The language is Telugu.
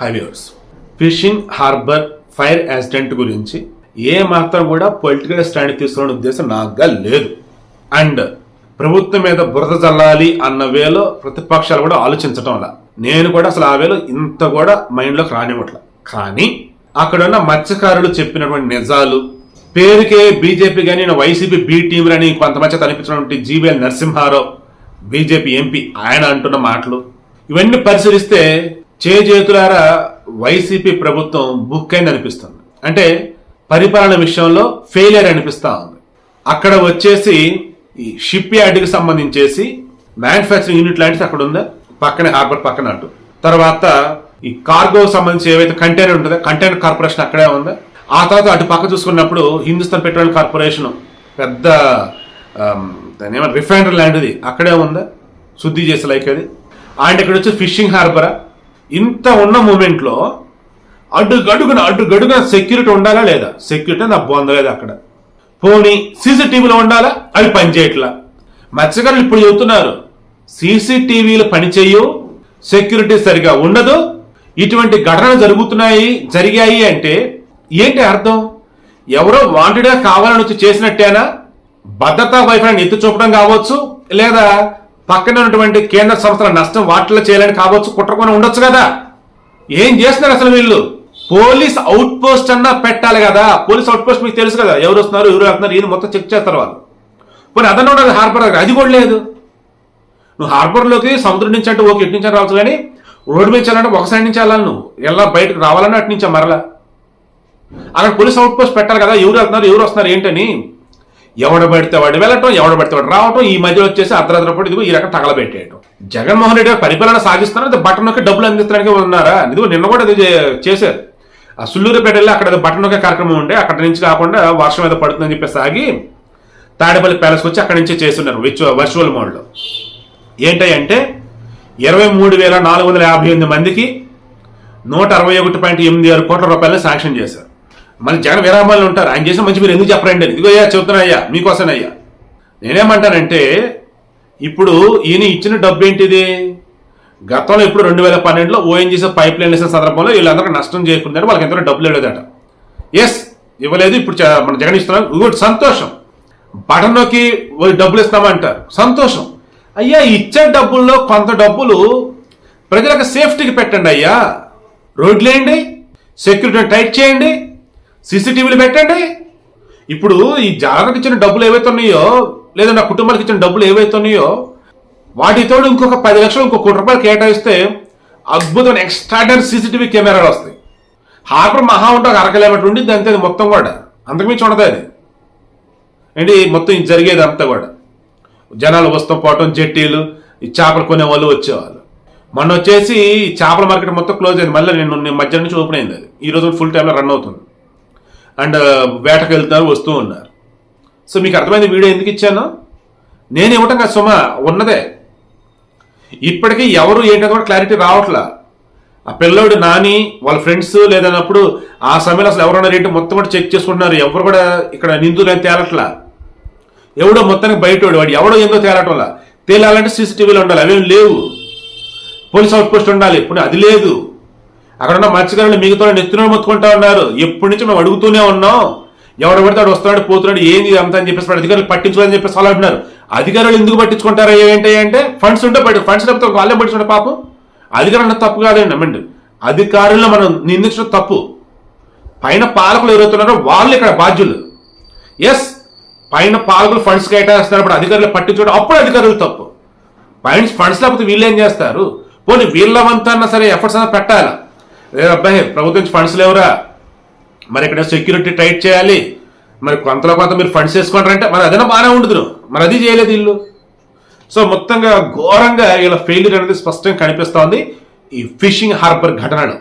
హైవేవర్స్. ఫిషింగ్ హార్బర్ ఫైర్ యాక్సిడెంట్ గురించి ఏ మాత్రం కూడా పొలిటికల్ స్టాండ్ తీసుకునే ఉద్దేశం నాకుగా లేదు. అండ్ ప్రభుత్వం మీద బురద చల్లాలి అన్న వేలో ప్రతిపక్షాలు కూడా ఆలోచించటం వల్ల. నేను కూడా అసలు ఆ వేలో ఇంత కూడా మైండ్లోకి రానివ్వట్ల. కానీ అక్కడ ఉన్న మత్స్యకారులు చెప్పినటువంటి నిజాలు పేరుకే బీజేపీ కానీ వైసీపీ బి టీం అని కొంతమంది అనిపించినటువంటి జీవీఎల్ నరసింహారావు బీజేపీ ఎంపీ ఆయన అంటున్న మాటలు ఇవన్నీ పరిశీలిస్తే చేజేతులారా వైసీపీ ప్రభుత్వం బుక్ అయింది అనిపిస్తుంది. అంటే పరిపాలన విషయంలో ఫెయిలియర్ అనిపిస్తూ ఉంది. అక్కడ వచ్చేసి ఈ షిప్ యార్డ్కి సంబంధించేసి మ్యానుఫ్యాక్చరింగ్ యూనిట్ లాంటిది అక్కడ ఉందా? పక్కనే హార్బర్ పక్కన అటు. తర్వాత ఈ కార్గో సంబంధించి ఏవైతే కంటైనర్ ఉంటుందో కంటైనర్ కార్పొరేషన్ అక్కడే ఉందా? ఆ తర్వాత అటు పక్క చూసుకున్నప్పుడు హిందుస్థాన్ పెట్రోల్ కార్పొరేషన్ పెద్ద దాని ఏమన్నా రిఫైనరీ లాంటిది అక్కడే ఉందా? శుద్ధి చేసే లైక్ అది. అండ్ ఇక్కడ వచ్చి ఫిషింగ్ హార్బరా? ఇంత ఉన్న మూమెంట్లో అడుగడుగున అడుగడుగున సెక్యూరిటీ ఉండాలా లేదా? సెక్యూరిటీ నా బొందలేదు అక్కడ. పోనీ సీసీటీవీలో ఉండాలా? అవి పనిచేయట్లా. మత్స్యకారులు ఇప్పుడు చెబుతున్నారు సీసీటీవీలు పనిచేయవు సెక్యూరిటీ సరిగా ఉండదు. ఇటువంటి ఘటనలు జరుగుతున్నాయి జరిగాయి అంటే ఏంటి అర్థం? ఎవరో వాంటెడ్గా కావాలని వచ్చి చేసినట్టేనా? భద్రతా వైఫల్యాన్ని ఎత్తి చూపడం కావచ్చు లేదా పక్కన ఉన్నటువంటి కేంద్ర సంస్థల నష్టం వాటిలో చేయాలని కావచ్చు కుట్రకొని ఉండొచ్చు కదా. ఏం చేస్తున్నారు అసలు వీళ్ళు? పోలీస్ అవుట్ పోస్ట్ అన్నా పెట్టాలి కదా. పోలీస్ అవుట్ పోస్ట్ మీకు తెలుసు కదా. ఎవరు వస్తున్నారు ఎవరు వెళ్తున్నారు ఇది మొత్తం చెక్ చేస్తారు వాళ్ళు. పోనీ అదన్నా ఉండదు హార్బర్ దగ్గర. అది కూడా లేదు. నువ్వు హార్బర్లోకి సముద్రం నుంచి అంటే ఓకే ఇటు నుంచి రావచ్చు కానీ రోడ్డు మీద వెళ్ళాలంటే ఒక సైడ్ నుంచి వెళ్ళాలి నువ్వు. ఎలా బయటకు రావాలన్నా అటు నుంచి మరలా. అక్కడ పోలీస్ అవుట్ పోస్ట్ పెట్టాలి కదా. ఎవరు వెళ్తున్నారు ఎవరు వస్తున్నారు ఏంటని. ఎవడ పెడితే వాడు వెళ్ళటం ఎవడ పెడితే వాడు రావటం ఈ మధ్యలో వచ్చేసి అర్ధరాత్రి పూట ఇదిగో ఈ రకం తగలబెట్టేయటం. జగన్మోహన్ రెడ్డి గారు పరిపాలన సాగిస్తున్నారు అది బటన్ నొక్కి డబ్బులు అందించడానికి ఉన్నారా? ఇదిగో నిన్న కూడా అది చేశారు. ఆ సుల్లూరుపేట వెళ్ళి అక్కడ ఏదో బటన్ కార్యక్రమం ఉండే అక్కడ నుంచి కాకుండా వర్షం ఏదో పడుతుందని చెప్పేసి ఆగి తాడేపల్లి ప్యాలెస్ వచ్చి అక్కడి నుంచే చేస్తున్నారు వర్చువల్ మోడ్లో. ఏంటంటే ఇరవై మూడు వేల నాలుగు వందల యాభై ఎనిమిది మందికి నూట అరవై ఒకటి పాయింట్ ఎనిమిది ఆరు కోట్ల రూపాయలను శాంక్షన్ చేశారు. మళ్ళీ జగన్ విరామాలు ఉంటారు. ఆయన చేసిన మంచి మీరు ఎందుకు చెప్పరండి అని. ఇదిగో అయ్యా చెబుతున్నాయ్యా మీకోసం అయ్యా. నేనేమంటానంటే ఇప్పుడు ఈయన ఇచ్చిన డబ్బు ఏంటిది? గతంలో ఇప్పుడు రెండు వేల పన్నెండులో ఓఎన్జీసీ పైప్ లైన్ వేసిన సందర్భంలో వీళ్ళందరూ నష్టం చేయకుండా వాళ్ళకి ఎంతో డబ్బులు ఇవ్వలేదట. ఎస్ ఇవ్వలేదు. ఇప్పుడు మన జగన్ ఇస్తున్నాం ఇంకోటి సంతోషం. బటన్ నొక్కి డబ్బులు ఇస్తామంటారు సంతోషం. అయ్యా ఇచ్చే డబ్బుల్లో కొంత డబ్బులు ప్రజలకు సేఫ్టీకి పెట్టండి అయ్యా. రోడ్లు వేయండి. సెక్యూరిటీ టైట్ చేయండి. సీసీటీవీలు పెట్టండి. ఇప్పుడు ఈ జాగ్రత్తకి ఇచ్చిన డబ్బులు ఏవైతే ఉన్నాయో లేదా నా కుటుంబానికి ఇచ్చిన డబ్బులు ఏవైతే ఉన్నాయో వాటితో ఇంకొక పది లక్షలు ఇంకొక కోటి రూపాయలు కేటాయిస్తే అద్భుతమైన ఎక్స్ట్రాడర్ సీసీటీవీ కెమెరాలు వస్తాయి. హార్బర్ మహా ఉంటే ఒక అర కిలోమీటర్ ఉండి అంతే అది మొత్తం కూడా. అంతకుమించి ఉండదు అది. ఏంటి? మొత్తం ఇది జరిగేది అంతా కూడా. జనాలు వస్తాం పోవటం జట్టీలు ఈ చేపలు కొనే వాళ్ళు వచ్చేవాళ్ళు. మొన్న వచ్చేసి చేపల మార్కెట్ మొత్తం క్లోజ్ అయింది. మళ్ళీ నేను నేను మధ్యాహ్నం నుంచి ఓపెన్ అయింది అది. ఈ రోజు ఫుల్ టైంలో రన్ అవుతుంది. అండ్ వేటకు వెళ్తున్నారు వస్తూ ఉన్నారు. సో మీకు అర్థమైంది వీడియో ఎందుకు ఇచ్చాను? నేను ఇవ్వటం కాదు సుమ ఉన్నదే. ఇప్పటికీ ఎవరు ఏంటో కూడా క్లారిటీ రావట్లా. ఆ పిల్లోడు నాని వాళ్ళ ఫ్రెండ్స్ లేదన్నప్పుడు ఆ సమయంలో అసలు ఎవరున్నారు ఏంటి మొత్తం కూడా చెక్ చేసుకుంటున్నారు. ఎవరు కూడా ఇక్కడ నిందులు అని తేలట్లా. ఎవడో మొత్తానికి బయటోడు వాడు ఎవడో ఏందో తేలటంలా తేలాలంటే సీసీటీవీలు ఉండాలి అవేం లేవు. పోలీస్ అవుట్ పోస్ట్ ఉండాలి ఇప్పుడు అది లేదు. అక్కడ ఉన్న మత్స్యకారులు మిగతా నెత్తిన మొత్తుకుంటా ఉన్నారు. ఎప్పటి నుంచి మేము అడుగుతూనే ఉన్నాం. ఎవడు పడితే వస్తున్నాడు పోతున్నాడు ఏంది అంతా అని చెప్పేసి వాడు అధికారులు పట్టించుకోని చెప్పేసి వాళ్ళు అంటున్నారు. అధికారులు ఎందుకు పట్టించుకుంటారు? ఏంటి అంటే ఫండ్స్ ఉంటే పట్టి ఫండ్స్ లేకపోతే వాళ్ళే పట్టించుకుంటే పాపం. అధికారులు తప్పు కాదండి నమ్మండి. అధికారులను మనం నిందించడం తప్పు. పైన పాలకులు ఎవరైతున్నారో వాళ్ళు ఇక్కడ బాధ్యులు. ఎస్ పైన పాలకులు ఫండ్స్ కేటాయిస్తున్నప్పుడు అధికారులు పట్టించుకోవడం అప్పుడు అధికారులు తప్పు. ఫండ్స్ ఫండ్స్ లేకపోతే వీళ్ళు ఏం చేస్తారు? పోనీ వీళ్ళవంతా సరే ఎఫర్ట్స్ అన్నా పెట్టాలా? లేదు అబ్బాయి ప్రభుత్వం నుంచి ఫండ్స్ లేవురా? మరి ఇక్కడ సెక్యూరిటీ టైట్ చేయాలి. మరి కొంతలో కొంత మీరు ఫండ్స్ వేసుకుంటారంటే మరి అదైనా బాగానే ఉండదు మరి అది చేయలేదు వీళ్ళు. సో మొత్తంగా ఘోరంగా ఇలా ఫెయిల్యూర్ అనేది స్పష్టంగా కనిపిస్తోంది ఈ ఫిషింగ్ హార్బర్ ఘటనలో.